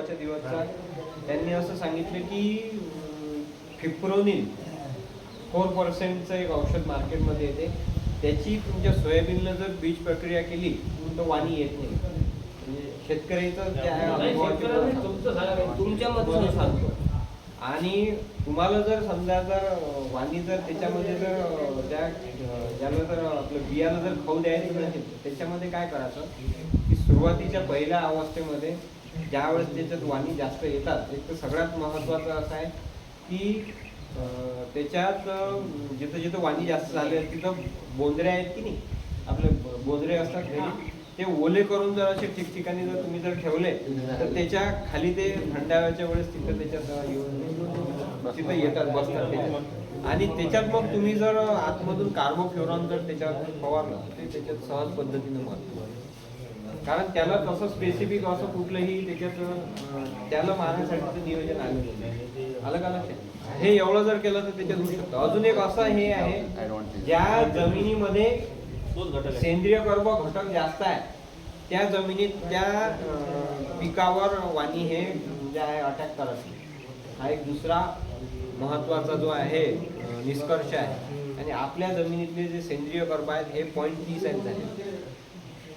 दिवसचा त्यांनी असं सांगितलं की फिप्रोनिल फोर पर्सेंटचं एक औषध मार्केटमध्ये येते. त्याची तुमच्या सोयाबीनला जर बीज प्रक्रिया केली तर वाणी येत नाही. म्हणजे शेतकऱ्याचं सांगा तुमच्या मधून सांगतो. आणि तुम्हाला जर समजा जर वाणी जर त्याच्यामध्ये जर त्या ज्याला जर आपलं बियाला जर खाऊ द्यायचं त्याच्यामध्ये काय करायचं? की सुरुवातीच्या पहिल्या अवस्थेमध्ये ज्यावेळेस त्याच्यात वाणी जास्त येतात एक तर सगळ्यात महत्त्वाचं असं आहे की त्याच्यात जिथं जिथं वाणी जास्त झाले तिथं बोंदरे आहेत की नाही? आपले बोंदरे असतात घरी ते ओले करून जर असे ठिकठिकाणी जर तुम्ही जर ठेवले तर त्याच्याखाली ते थंडाव्याच्या वेळेस तिथं त्याच्यात येऊन तिथं येतात बसतात त्याच्यात आणि त्याच्यात मग तुम्ही जर आतमधून कार्बोफ्युरॉन जर त्याच्यावर फवारलं तर ते त्याच्यात सहज पद्धतीनं मरतं कारण त्याला तसं स्पेसिफिक असं कुठलंही त्याच्यात त्याला मारण्यासाठीचं नियोजन आलेलं नाही आलं का लक्षात? हे एवढं जर केलं तर त्याच्यात होऊ शकतं. अजून एक असं हे आहे ज्या जमिनीमध्ये सेंद्रिय कर्ब घटक जास्त आहे त्या जमिनीत त्या पिकावर वाणी हे जे आहे अटॅक करत नाही. हा एक दुसरा महत्त्वाचा जो आहे निष्कर्ष आहे. आणि आपल्या जमिनीतले जे सेंद्रिय कर्ब आहेत हे पॉईंट तीस आहेत झाले.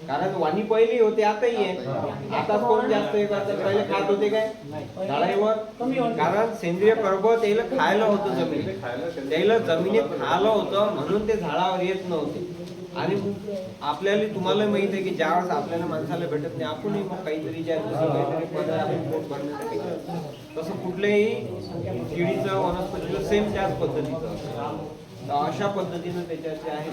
कारण वाणी पहिली होते आताही आहे. आता कोण जास्त हे करतात पहिले खात होते काय? झाडावर कारण सेंद्रिय कर्ब त्याला खायला होतं जमिनीत. त्याला जमिनीत खायला होतं म्हणून ते झाडावर येत नव्हते. आणि आपल्याला तुम्हाला माहीत आहे की ज्यावेळेस आपल्याला माणसाला भेटत नाही आपणही मग काहीतरी ज्या. तसं कुठल्याही किडीचं वनस्पतीचं सेम त्याच पद्धतीचं. अशा पद्धतीनं त्याच्यात जे आहे